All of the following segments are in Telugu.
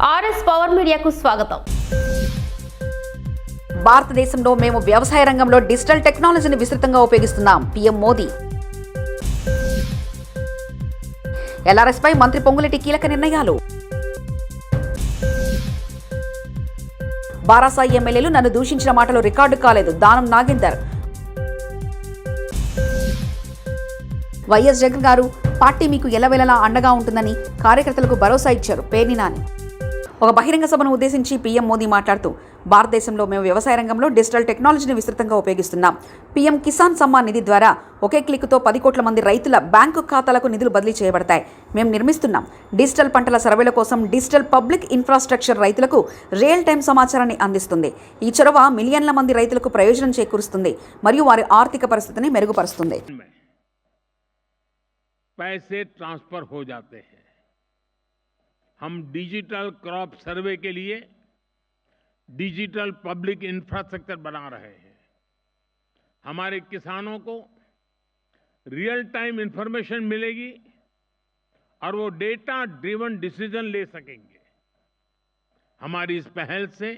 ఆర్ఎస్ పవర్ మీడియాకు స్వాగతం. భారతదేశంలో మేము వ్యవసాయ రంగంలో డిజిటల్ టెక్నాలజీని విస్తృతంగా ఉపయోగిస్తున్నాం పీఎం మోదీ. ఎల్ఆర్ఎస్ పై మంత్రి పొంగులెట్టి కీలక నిర్ణయాలు. బారాసాయి ఎమ్మెల్యేలు నన్ను దూషించిన మాటలు రికార్డు కాలేదు దానం నాగేందర్. వైఎస్ జగన్ గారు పార్టీ మీకు ఎలవెలలా అండగా ఉంటుందని కార్యకర్తలకు భరోసా ఇచ్చారు పేర్ని నాని. ఒక బహిరంగ సభను ఉద్దేశించి పీఎం మోదీ మాట్లాడుతూ భారతదేశంలో మేము వ్యవసాయ రంగంలో డిజిటల్ టెక్నాలజీని విస్తృతంగా ఉపయోగిస్తున్నాం పీఎం కిసాన్ సమ్మాన్ నిధి ద్వారా ఒకే క్లిక్తో పది కోట్ల మంది రైతుల బ్యాంకు ఖాతాలకు నిధులు బదిలీ చేయబడతాయి మేము నిర్మిస్తున్నాం డిజిటల్ పంటల సర్వేల కోసం డిజిటల్ పబ్లిక్ ఇన్ఫ్రాస్ట్రక్చర్ రైతులకు రియల్ టైం సమాచారాన్ని అందిస్తుంది ఈ చొరవ మిలియన్ల మంది రైతులకు ప్రయోజనం చేకూరుస్తుంది మరియు వారి ఆర్థిక పరిస్థితిని మెరుగుపరుస్తుంది में पैसे ट्रांसफर हो जाते हैं हम डिजिटल क्रॉप सर्वे के लिए डिजिटल पब्लिक इंफ्रास्ट्रक्चर बना रहे हैं। हमारे किसानों को रियल टाइम इंफॉर्मेशन मिलेगी और वो डेटा ड्रिवन डिसीज़न ले सकेंगे। हमारी इस पहल से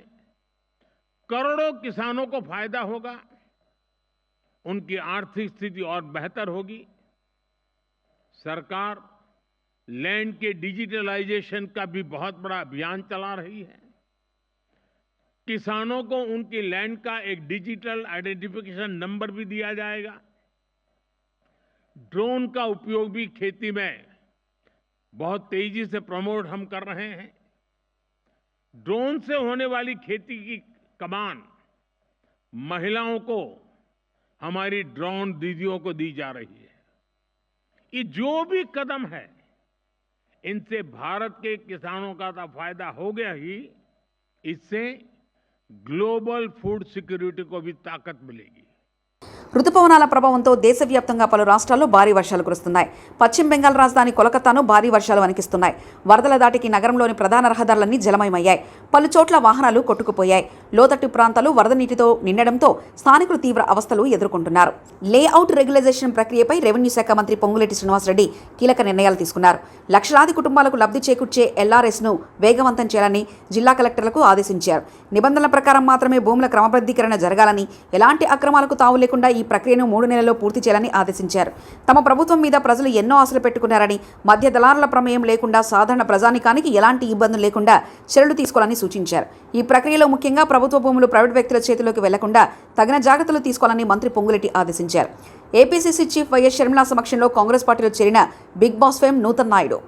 करोड़ों किसानों को फ़ायदा होगा, उनकी आर्थिक स्थिति और बेहतर होगी। सरकार लैंड के डिजिटलाइजेशन का भी बहुत बड़ा अभियान चला रही है। किसानों को उनकी लैंड का एक डिजिटल आइडेंटिफिकेशन नंबर भी दिया जाएगा। ड्रोन का उपयोग भी खेती में बहुत तेज़ी से प्रमोट हम कर रहे हैं। ड्रोन से होने वाली खेती की कमान महिलाओं को, हमारी ड्रोन दीदियों को दी जा रही है। ये जो भी कदम है इनसे भारत के किसानों का तो फ़ायदा हो गया ही। इससे ग्लोबल फ़ूड सिक्योरिटी को भी ताकत मिलेगी। రుతుపవనాల ప్రభావంతో దేశవ్యాప్తంగా పలు రాష్ట్రాల్లో భారీ వర్షాలు కురుస్తున్నాయి. పశ్చిమ బెంగాల్ రాజధాని కొలకత్తాను భారీ వర్షాలు వణికిస్తున్నాయి. వరదల దాటికి నగరంలోని ప్రధాన రహదారులన్నీ జలమయమయ్యాయి. పలు చోట్ల వాహనాలు కొట్టుకుపోయాయి. లోతట్టు ప్రాంతాలు వరద నీటితో నిండడంతో స్థానికులు తీవ్ర అవస్థలు ఎదుర్కొంటున్నారు. లేఅవుట్ రెగ్యులైజేషన్ ప్రక్రియపై రెవెన్యూ శాఖ మంత్రి పొంగులేటి శ్రీనివాసరెడ్డి కీలక నిర్ణయాలు తీసుకున్నారు. లక్షలాది కుటుంబాలకు లబ్ధి చేకూర్చే ఎల్ఆర్ఎస్ను వేగవంతం చేయాలని జిల్లా కలెక్టర్లకు ఆదేశించారు. నిబంధనల ప్రకారం మాత్రమే భూముల క్రమబద్ధీకరణ జరగాలని ఎలాంటి అక్రమాలకు తావు లేకుండా ఈ ప్రక్రియను మూడు నెలల్లో పూర్తి చేయాలని ఆదేశించారు. తమ ప్రభుత్వం మీద ప్రజలు ఎన్నో ఆశలు పెట్టుకున్నారని మధ్య దళారుల ప్రమేయం లేకుండా సాధారణ ప్రజానికానికి ఎలాంటి ఇబ్బందులు లేకుండా చర్యలు తీసుకోవాలని సూచించారు. ఈ ప్రక్రియలో ముఖ్యంగా ప్రభుత్వ భూములు ప్రైవేట్ వ్యక్తుల చేతిలోకి వెళ్ళకుండా తగిన జాగ్రత్తలు తీసుకోవాలని మంత్రి పొంగులెట్టి ఆదేశించారు. ఏపీసీసీ చీఫ్ వైఎస్ షర్మిల సమక్షంలో కాంగ్రెస్ పార్టీలో చేరిన big boss fame Nutan Naidu.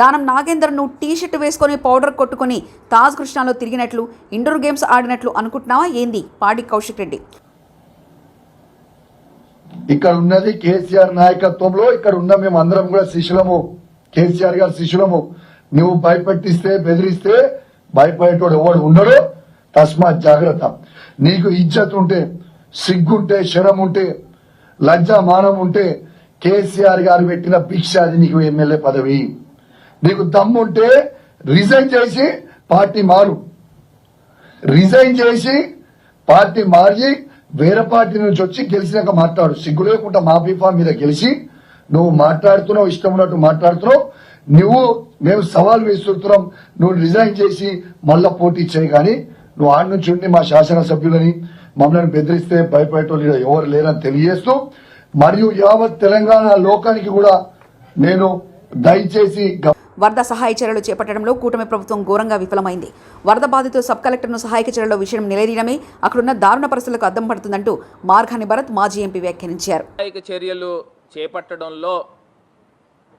Danam నాగేందర్ను T shirt వేసుకొని పౌడర్ కొట్టుకొని తాజ్ కృష్ణాలో తిరిగినట్లు ఇండోర్ గేమ్స్ ఆడినట్లు అనుకుంటున్నావా ఏంది? పాడి కౌశిక్ రెడ్డి. ఇక్కడ ఉన్నది కేసీఆర్ నాయకత్వంలో ఇక్కడ ఉన్న మేము అందరం కూడా శిష్యులము కేసీఆర్ గారి శిష్యులము. నువ్వు భయపెట్టిస్తే బెదిరిస్తే భయపడేటోడు ఎవడు ఉండడు. తస్మాత్ జాగ్రత్త. నీకు ఇజ్జత్ ఉంటే సిగ్గుంటే శరం ఉంటే లజ్జ మానం ఉంటే కేసీఆర్ గారు పెట్టిన భిక్ష అది నీకు ఎమ్మెల్యే పదవి. నీకు దమ్ముంటే రిజైన్ చేసి పార్టీ మారు. రిజైన్ చేసి పార్టీ మారి వేరే పార్టీ నుంచి వచ్చి గెలిచినాక మాట్లాడు. సిగ్గు లేకుండా మా బీఫా మీద గెలిచి నువ్వు మాట్లాడుతున్నావు ఇష్టం ఉన్నట్టు మాట్లాడుతున్నావు నువ్వు మేము సవాల్ విసురుతున్నాం నువ్వు రిజైన్ చేసి మళ్ళా పోటీ చేయి కానీ నువ్వు ఆడి నుంచి ఉండి మా శాసనసభ్యులని మమ్మల్ని బెదిరిస్తే భయపడేటోళ్ళు ఎవరు లేరని తెలియజేస్తూ మరియు యావత్ తెలంగాణ లోకానికి కూడా నేను దయచేసి వరద సహాయ చర్యలు చేపట్టడంలో కూటమి ప్రభుత్వం ఘోరంగా విఫలమైంది. వరద బాధితులు సబ్ కలెక్టర్ను సహాయక చర్యలో విషయం నిలదీయడమే అక్కడున్న దారుణ పరిస్థితులకు అద్దం పడుతుందంటూ మార్గాని భరత్ మాజీ ఎంపీ వ్యాఖ్యానించారు. సహాయక చర్యలు చేపట్టడంలో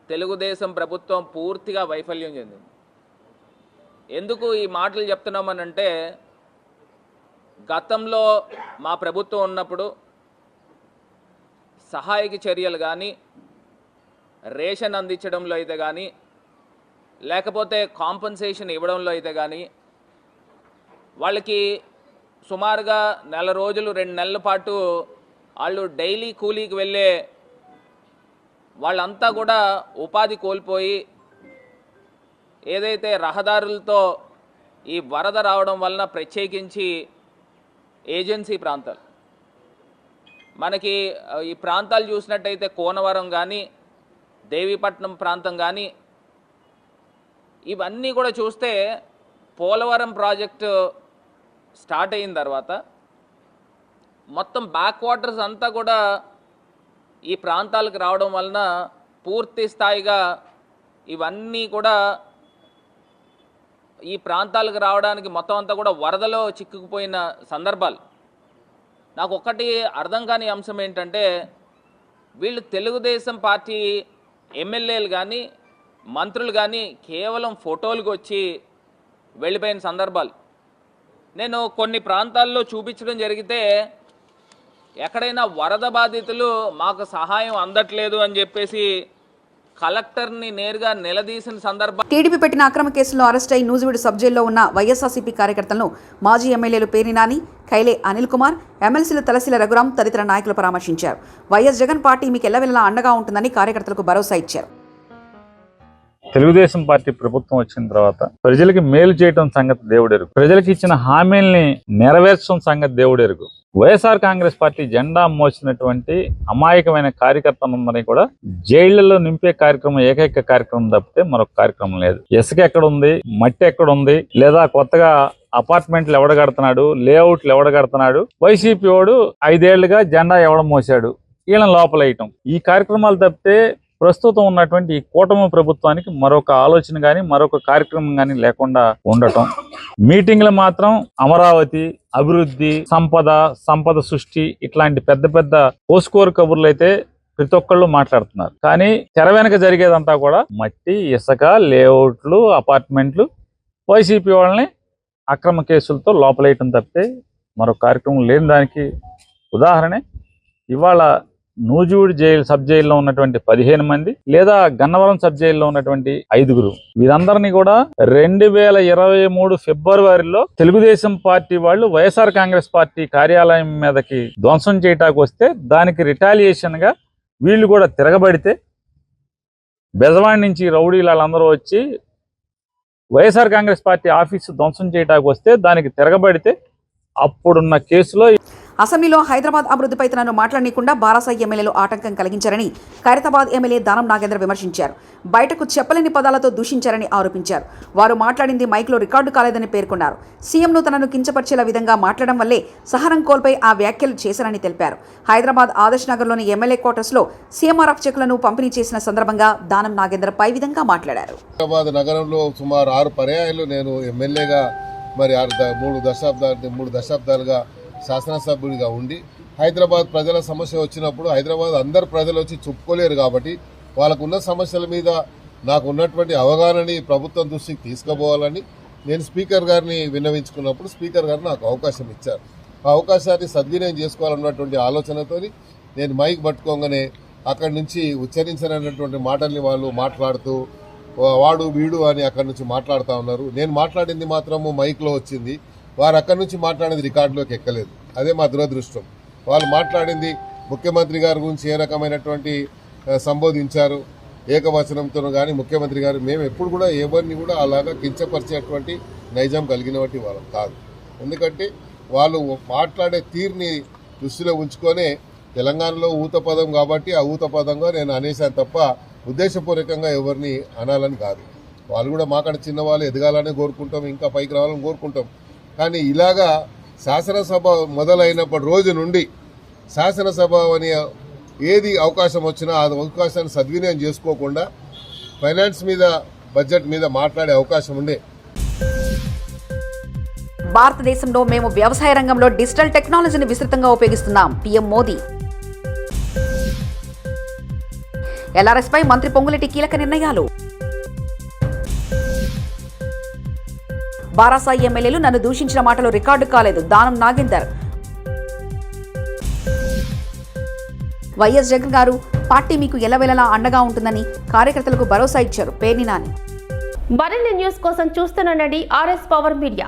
తెలుగుదేశం ప్రభుత్వం పూర్తిగా వైఫల్యం చెందింది. ఎందుకు ఈ మాటలు చెప్తున్నామనంటే గతంలో మా ప్రభుత్వం ఉన్నప్పుడు సహాయక చర్యలు కానీ రేషన్ అందించడంలో అయితే కానీ లేకపోతే కాంపన్సేషన్ ఇవ్వడంలో అయితే కానీ వాళ్ళకి సుమారుగా నెల రోజులు రెండు నెలల పాటు వాళ్ళు డైలీ కూలీకి వెళ్ళే వాళ్ళంతా కూడా ఉపాధి కోల్పోయి ఏదైతే రహదారులతో ఈ వరద రావడం వలన ప్రత్యేకించి ఏజెన్సీ ప్రాంతాలు. మనకి ఈ ప్రాంతాలు చూసినట్టయితే కోనవరం కానీ దేవీపట్నం ప్రాంతం కానీ ఇవన్నీ కూడా చూస్తే పోలవరం ప్రాజెక్టు స్టార్ట్ అయిన తర్వాత మొత్తం బ్యాక్ వాటర్స్ అంతా కూడా ఈ ప్రాంతాలకు రావడం వలన పూర్తి స్థాయిగా ఇవన్నీ కూడా ఈ ప్రాంతాలకు రావడానికి మొత్తం అంతా కూడా వరదలో చిక్కుకుపోయిన సందర్భాలు. నాకు ఒక్కటి అర్థం కాని అంశం ఏంటంటే వీళ్ళు తెలుగుదేశం పార్టీ ఎమ్మెల్యేలు కానీ మంత్రులు కానీ కేవలం ఫోటోలకు వచ్చి వెళ్ళిపోయిన సందర్భాలు. నేను కొన్ని ప్రాంతాల్లో చూపించడం జరిగితే ఎక్కడైనా వరద బాధితులు మాకు సహాయం అందట్లేదు అని చెప్పేసి కలెక్టర్ని నేరుగా నిలదీసిన సందర్భం. టీడీపీ పెట్టిన అక్రమ కేసులో అరెస్ట్ అయి నూజివీడు సబ్ జైల్లో ఉన్న వైఎస్ఆర్సీపీ కార్యకర్తలను మాజీ ఎమ్మెల్యేలు పేరి నాని కైలే అనిల్ కుమార్ ఎమ్మెల్సీలు తలసిల రఘురాం తదితర నాయకులు పరామర్శించారు. వైఎస్ జగన్ పార్టీ మీకు ఎల్లవెల్లా అండగా ఉంటుందని కార్యకర్తలకు భరోసా ఇచ్చారు. తెలుగుదేశం పార్టీ ప్రభుత్వం వచ్చిన తర్వాత ప్రజలకి మేలు చేయటం సంగతి దేవుడెరుగు. ప్రజలకు ఇచ్చిన హామీల్ని నెరవేర్చడం సంగతి దేవుడెరుగు. వైఎస్ఆర్ కాంగ్రెస్ పార్టీ జెండా మోసినటువంటి అమాయకమైన కార్యకర్తలందరినీ కూడా జైళ్ళలో నింపే కార్యక్రమం ఏకైక కార్యక్రమం తప్పితే మరొక కార్యక్రమం లేదు. ఇసుక ఎక్కడ ఉంది మట్టి ఎక్కడ ఉంది లేదా కొత్తగా అపార్ట్మెంట్లు ఎవడ కడుతున్నాడు? లేఅవుట్లు ఎవడ కడుతున్నాడు? వైసీపీ వాడు ఐదేళ్ళుగా జెండా ఎవడ మోసాడు వీళ్ళని లోపలేయటం. ఈ కార్యక్రమాలు తప్పితే ప్రస్తుతం ఉన్నటువంటి ఈ కూటమి ప్రభుత్వానికి మరొక ఆలోచన కానీ మరొక కార్యక్రమం కానీ లేకుండా ఉండటం. మీటింగ్లు మాత్రం అమరావతి అభివృద్ధి సంపద సంపద సృష్టి ఇట్లాంటి పెద్ద పెద్ద పోసుకోరు కబుర్లు అయితే ప్రతి ఒక్కళ్ళు మాట్లాడుతున్నారు. కానీ తెర వెనక జరిగేదంతా కూడా మట్టి ఇసుక లేఅవుట్లు అపార్ట్మెంట్లు వైసీపీ వాళ్ళని అక్రమ కేసులతో లోపలేయటం తప్పితే మరో కార్యక్రమం లేని దానికి ఉదాహరణే ఇవాళ నూజూడి జైలు సబ్ జైల్లో ఉన్నటువంటి పదిహేను మంది లేదా గన్నవరం సబ్ జైల్లో ఉన్నటువంటి ఐదుగురు. వీరందరినీ కూడా రెండు వేల ఇరవై మూడు ఫిబ్రవరిలో తెలుగుదేశం పార్టీ వాళ్ళు వైఎస్ఆర్ కాంగ్రెస్ పార్టీ కార్యాలయం మీదకి ధ్వంసం చేయటానికి వస్తే దానికి రిటాలియేషన్గా వీళ్ళు కూడా తిరగబడితే బెజవాడి నుంచి రౌడీలు వాళ్ళందరూ వచ్చి వైఎస్ఆర్ కాంగ్రెస్ పార్టీ ఆఫీసు ధ్వంసం చేయటానికి వస్తే దానికి తిరగబడితే అప్పుడున్న కేసులో అసెంబ్లీలో హైదరాబాద్ అభివృద్ధిపై తనను మాట్లాడనీయకుండా బారాసాయి ఎమ్మెల్యేలు ఆటంకం కలిగించారని ఖైరతాబాద్ ఎమ్మెల్యే దానం నాగేంద్ర విమర్శించారు. బయటకు చెప్పలేని పదాలతో దూషించారని ఆరోపించారు. వారు మాట్లాడింది మైక్లో రికార్డు కాలేదని పేర్కొన్నారు. సీఎంను తనను కించపరిచేలా విధంగా మాట్లాడడం వల్లే సహనం కోల్పై ఆ వ్యాఖ్యలు చేశారని తెలిపారు. హైదరాబాద్ ఆదర్శ్ నగర్లోని ఎమ్మెల్యే క్వార్టర్స్లో సీఎంఆర్ఎఫ్ చెక్లను పంపిణీ చేసిన సందర్భంగా దానం నాగేంద్ర పై విధంగా మాట్లాడారు. హైదరాబాద్ నగరంలో సుమారు ఆరు పర్యాయాలు నేను ఎమ్మెల్యేగా మరి ఆరు మూడు దశాబ్దాలు మూడు దశాబ్దాలుగా శాసనసభ్యుడిగా ఉండి హైదరాబాద్ ప్రజల సమస్య వచ్చినప్పుడు హైదరాబాద్ అందరు ప్రజలు వచ్చి చెప్పుకోలేరు కాబట్టి వాళ్ళకున్న సమస్యల మీద నాకు ఉన్నటువంటి అవగాహనని ప్రభుత్వం దృష్టికి తీసుకుపోవాలని నేను స్పీకర్ గారిని విన్నవించుకున్నప్పుడు స్పీకర్ గారు నాకు అవకాశం ఇచ్చారు. ఆ అవకాశాన్ని సద్వినియోగం చేసుకోవాలన్నటువంటి ఆలోచనతోని నేను మైక్ పట్టుకోగానే అక్కడి నుంచి ఉచ్చరించినటువంటి మాటల్ని వాళ్ళు మాట్లాడుతూ వాడు వీడు అని అక్కడి నుంచి మాట్లాడుతూ ఉన్నారు. నేను మాట్లాడింది మాత్రము మైక్లో వచ్చింది. వారు అక్కడి నుంచి మాట్లాడేది రికార్డులోకి ఎక్కలేదు. అదే మా దురదృష్టం. వాళ్ళు మాట్లాడింది ముఖ్యమంత్రి గారి గురించి ఏ రకమైనటువంటి సంబోధించారు ఏకవచనంతో కానీ ముఖ్యమంత్రి గారు మేము ఎప్పుడు కూడా ఎవరిని కూడా అలాగా కించపరిచేటువంటి నైజం కలిగినటువంటి వాళ్ళం కాదు. ఎందుకంటే వాళ్ళు మాట్లాడే తీరుని దృష్టిలో ఉంచుకొనే తెలంగాణలో ఊత పదం కాబట్టి ఆ ఊత పదంగా నేను అనేసాను తప్ప ఉద్దేశపూర్వకంగా ఎవరిని అనాలని కాదు. వాళ్ళు కూడా మాకాడ చిన్న వాళ్ళు ఎదగాలని కోరుకుంటాం ఇంకా పైకి రావాలని కోరుకుంటాం. కానీ ఇలాగా శాసనసభ మొదలైనప్పటి రోజు నుండి శాసనసభ అని ఏది అవకాశం వచ్చినా ఆ అవకాశాన్ని సద్వినియోగం చేసుకోకుండా ఫైనాన్స్ మీద బడ్జెట్ మీద మాట్లాడే అవకాశం ఉండే. భారతదేశంలో మేము వ్యవసాయ రంగంలో డిజిటల్ టెక్నాలజీని విస్తృతంగా ఉపయోగిస్తున్నాం. పీఎం మోదీ. ఎల్ఆర్ఎస్ పై మంత్రి పొంగులెట్టి కీలక నిర్ణయాలు. బారాసాయి ఎమ్మెల్యేలు నన్ను దూషించిన మాటలు రికార్డు కాలేదు. దానం నాగేందర్. వైఎస్ జగన్ గారు పార్టీ మీకు ఎలవెలలా అండగా ఉంటుందని కార్యకర్తలకు భరోసా ఇచ్చారు. పేర్ని నాని. మరిన్ని న్యూస్ కోసం చూస్తుండండి ఆర్ఎస్ పవర్ మీడియా.